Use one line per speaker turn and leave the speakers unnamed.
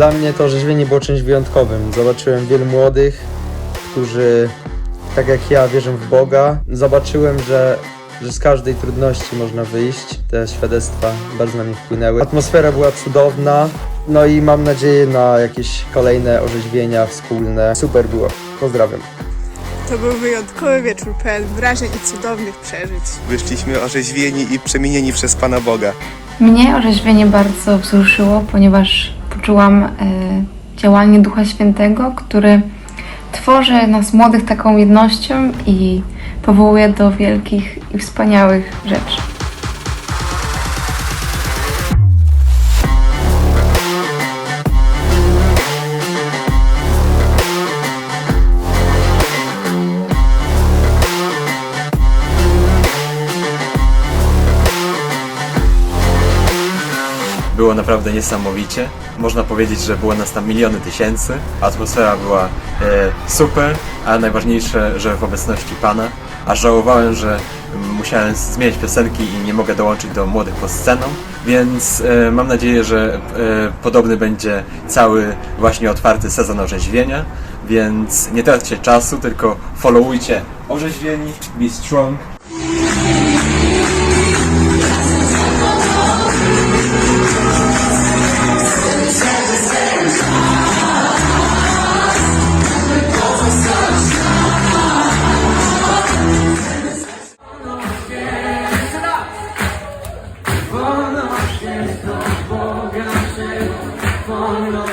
Dla mnie to orzeźwienie było czymś wyjątkowym. Zobaczyłem wielu młodych, którzy tak jak ja wierzą w Boga. Zobaczyłem, że, że z każdej trudności można wyjść. Te świadectwa bardzo na mnie wpłynęły. Atmosfera była cudowna. No i mam nadzieję na jakieś kolejne orzeźwienia wspólne. Super było. Pozdrawiam.
To był wyjątkowy wieczór pełen wrażeń i cudownych przeżyć.
Wyszliśmy orzeźwieni i przemienieni przez Pana Boga.
Mnie orzeźwienie bardzo wzruszyło, ponieważ poczułam e, działanie Ducha Świętego, który tworzy nas młodych taką jednością i powołuje do wielkich i wspaniałych rzeczy.
Było naprawdę niesamowicie. Można powiedzieć, że było nas tam miliony tysięcy. Atmosfera była e, super, a najważniejsze, że w obecności Pana. A żałowałem, że musiałem zmienić piosenki i nie mogę dołączyć do młodych pod sceną. Więc e, mam nadzieję, że e, podobny będzie cały właśnie otwarty sezon orzeźwienia. Więc nie traćcie czasu, tylko followujcie orzeźwieni, be strong.
Wolność jest do Boga, wolność